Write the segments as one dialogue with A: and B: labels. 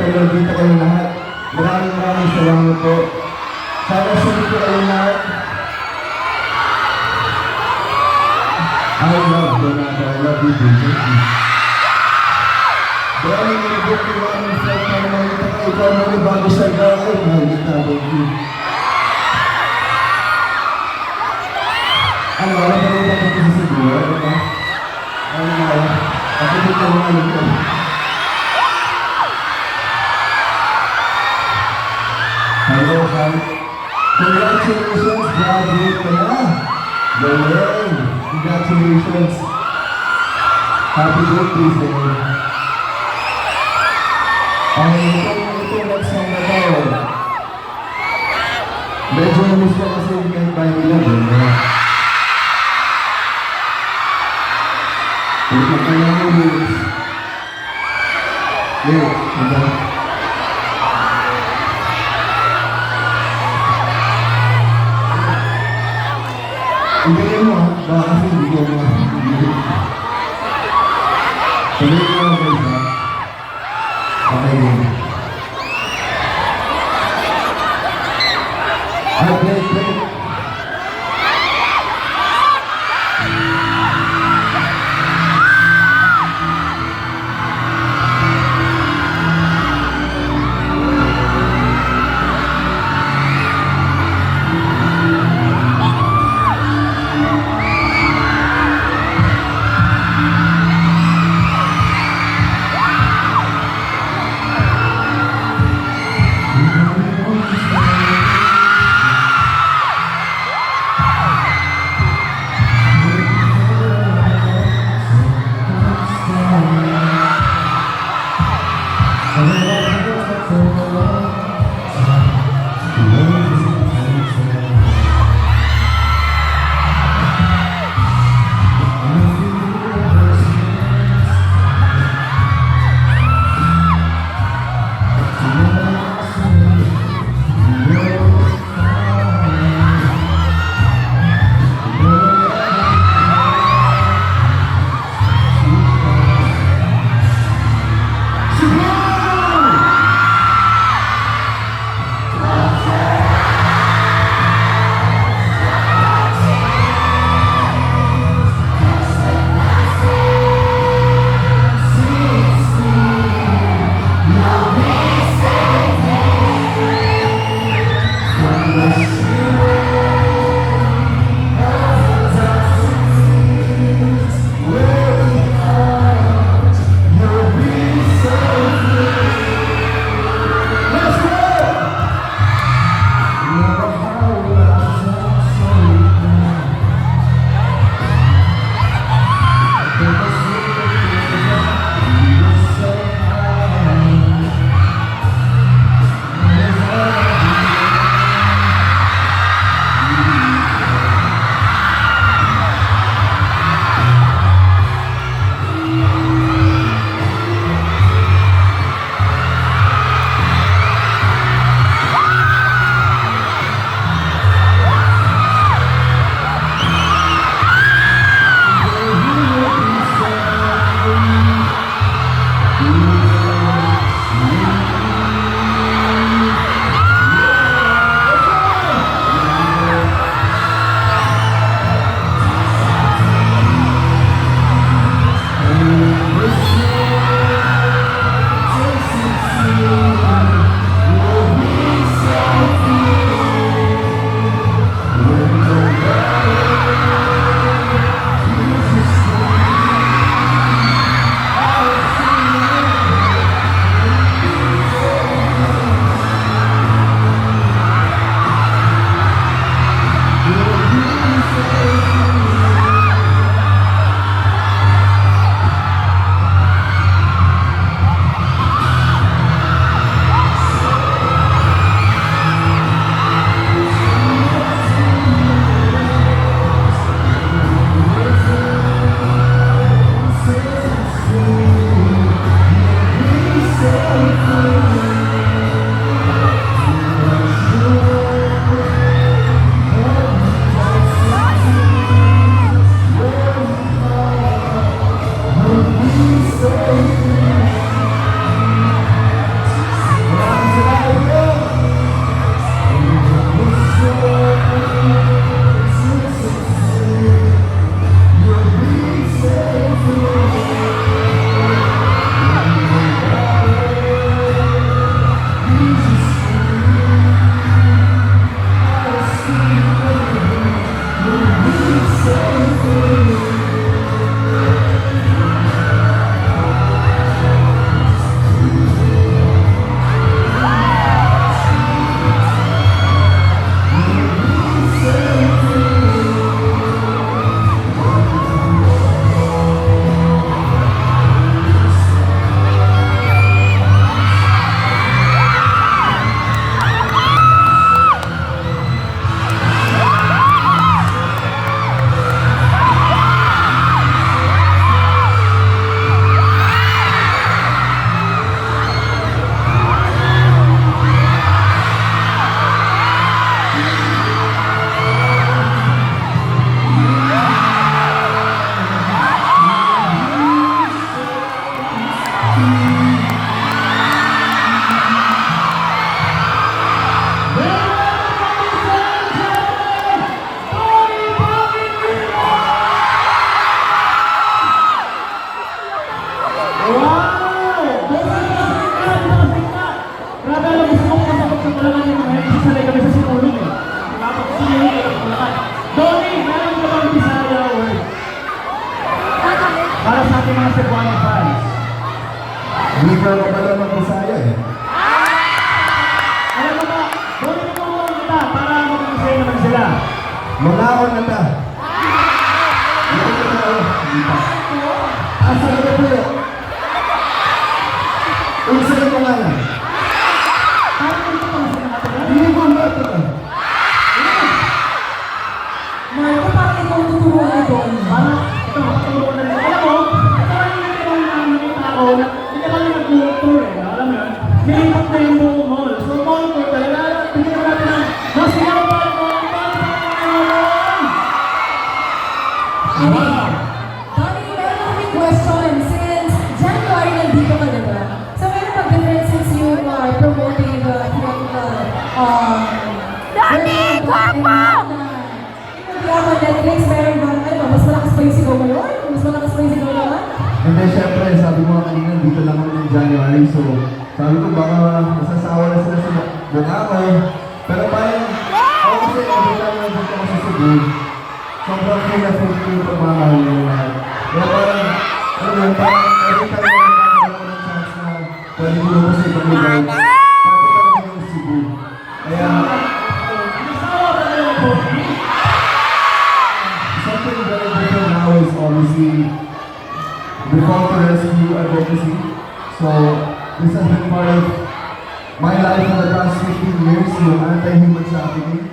A: Pero dito kayo lahat. Maraming maraming salamat po. Sana sabi ko kayo lahat. I love Donato. I love you, Jesus. Dahil nilibot ko ang flight na makita ka, ikaw na rin bago sa gawin. Mahal kita, you. Ano, wala ka rin tapos sa Cebu, ano ba? Ano na, ako dito ang ano hi. Congratulations, graduate ka na. Galing. Congratulations. Happy birthday sa iyo. Ang ito, ito next song na tayo. Medyo na-miss ko Ibigay mo, ha? baka kasi hindi ko mo. Tuloy mo guys, ha? Okay din. Sila sa mukha ko. Pero parang, ako kasi every time na dito ako sa Cebu, sobrang kinafeel ko yung pagmamahal nila lahat. Kaya parang, ano yun, parang every time na nagkakaroon ko ng chance na pwede ko naman sa ibang lugar, sabi talaga yung Cebu. Kaya,
B: na
A: something very different now is obviously the call to rescue advocacy. So this has been part of 15 years, yung anti-human trafficking.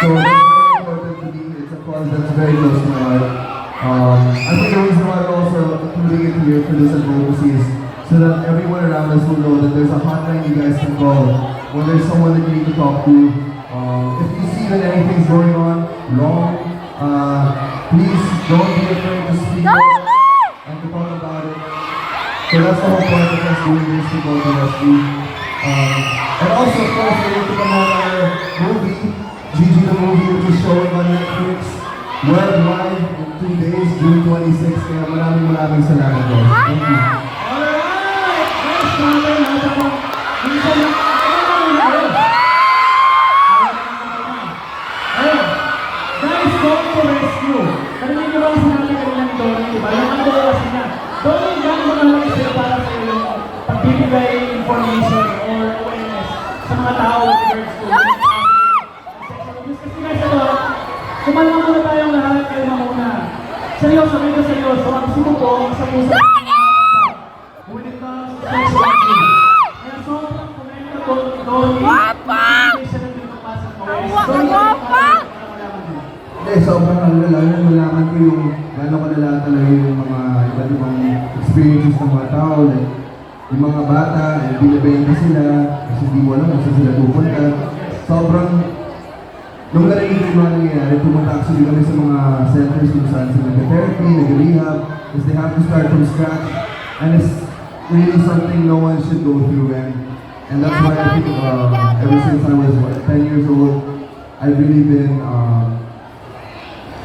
A: So it's very important to me. It's a cause that's very close to my heart. Um, I think the reason why we're also including it here for this advocacy is so that everyone around us will know that there's a hotline you guys can call when there's someone that you need to talk to. Um, if you see that anything's going on wrong, uh, please don't be afraid to speak up and to talk about it. So that's the whole point of us doing this to go to rescue. Um, and also, of course, we need to promote our movie, Gigi the Movie, which is showing on Netflix worldwide in two days, June 26. Kaya maraming maraming salamat po. Thank you.
B: Alright! Next natin, nasa po. Ko, ang sa puso. To sexual abuse. Kaya sobrang komento ko, ko.
C: Ang guwapa!
A: Hindi, sobrang ano na lang, yun, malaman ko yung gano'n kalala talaga yung mga iba't ibang experiences ng mga tao. Like, yung mga eh, sila, kasi hindi mo alam kung saan. Sobrang, nung narinig ko yung mga nangyayari, pumunta actually kami sa mga centers kung saan sila nag-therapy, nag-rehab, because they have to start from scratch. And it's really something no one should go through. And, and that's why I think uh, ever since I was what, 10 years old, I've really been um,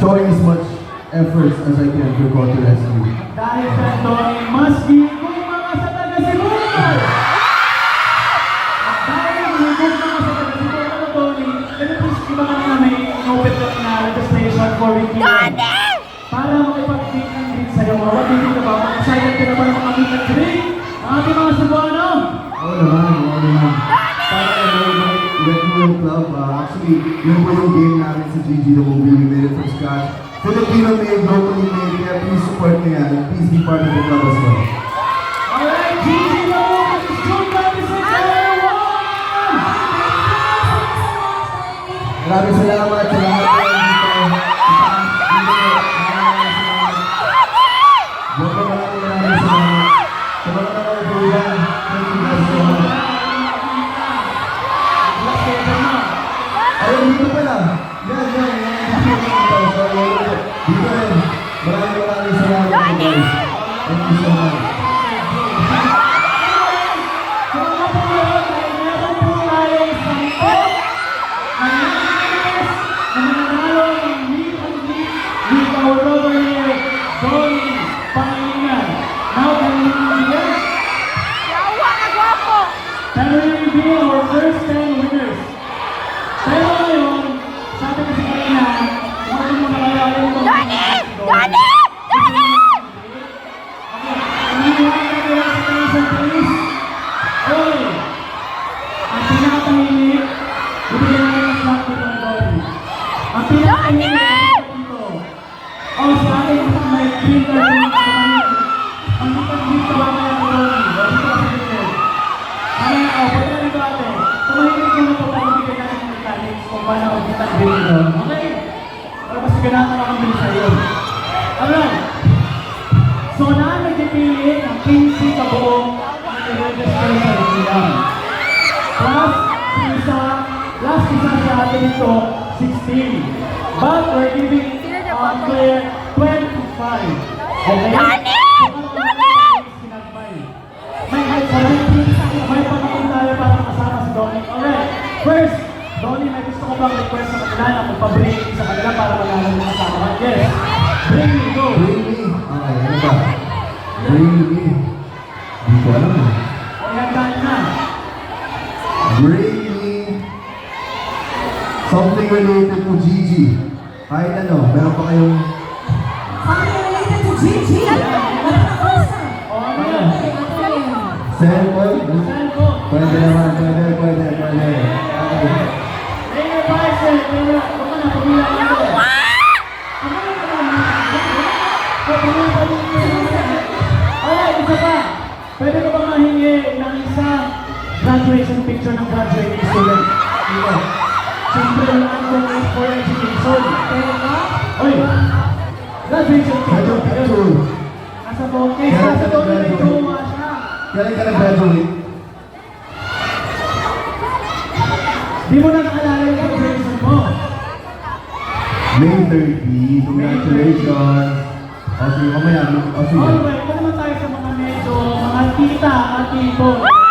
A: showing as much efforts as I can to go to rescue.
B: Dahil sa Donnie, maski
A: yun po yung game namin sa Gigi the Movie. We made it from scratch. Filipino made, locally made, kaya please support me yan. Please be part of the club as well.
B: Alright, Gigi Lamo, this is June 26, everyone!
A: Maraming salamat sa lahat
B: today our first day kita dito. Okay? Para mas ganahan ako din sa iyo. Alright. So, na nagpipili ng 15 kabuong nag-register sa Riyan. Plus, isa, plus isa sa atin ito, 16. But we're giving um, Claire 25. Okay? Bang request sa kanila na magpa-bring sa kanila para malaman mo kasama ka. Yes. Bring me, go.
A: Bring me. Okay, ano ba? Bring me. Hindi ko alam eh.
B: O yan na.
A: Bring me. Something related to Gigi. Kahit ano, meron pa kayong
B: graduation picture ng graduating student? Dito. Siyempre, yung anthem is for education.
D: Pero ba?
B: Oy! Graduation picture.
A: picture?
B: Nasa case, nasa may jowa siya.
A: Kailan ka nag-graduate?
B: Di mo na nakalala yung graduation mo.
A: May 30. Congratulations. O sige, mamaya. O sige.
B: Alright, ito naman tayo sa mga medyo, mga tita at tito.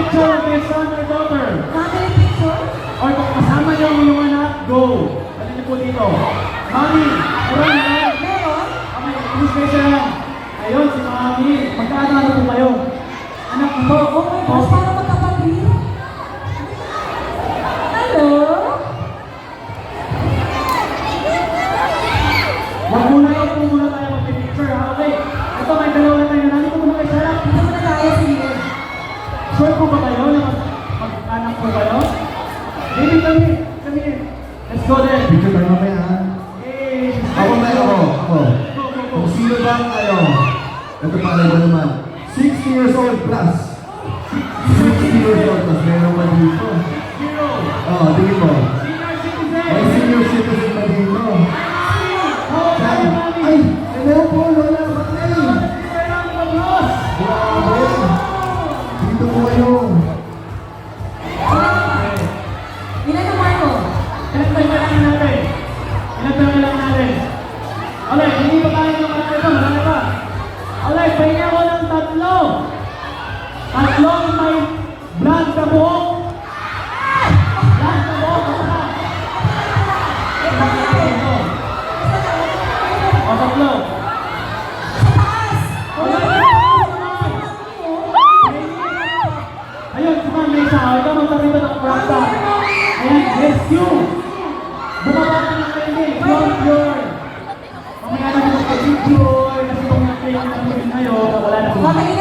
B: Picture with your son or daughter.
D: Family picture?
B: Or kung kasama niyo ang iyong anak, go. Ano niyo po dito? Mami, meron na.
D: Meron?
B: Okay, please raise your hand. Ayun, si Mami. Magkano po kayo? Anak mo po.
D: Oh my gosh, parang magkapatid. Hello?
B: Wag muna yun po muna tayo mag-picture, ha? Okay. Ito, may dalawa na tayo. Nandito muna kayo sa harap.
D: Dito muna tayo, sige.
B: Sure po ba kayo na mag- mag-anak po kayo? Baby, kami. Kami. Go then.
A: Picture tayo mamaya ha.
B: Eh,
A: Ako na ako. Ako.
B: Go, go, go.
A: Kung sino ba ang ano, ito pala ba naman, 60 years old plus. 60 years old plus, meron pa dito.
B: Zero.
A: Oo, tingin mo.
B: Senior citizen.
A: May senior citizen pa dito.
B: Mami?
A: Ay, hello po,
B: Tatlong may blood sa buhok. Blood sa buhok. O, tatlo. Ayun, sumama may isa. O, ikaw magtabi ka ng kurata. Ayan, rescue. Bumaba ka ng kaili. From your... Mamaya na na kayo, wala na po.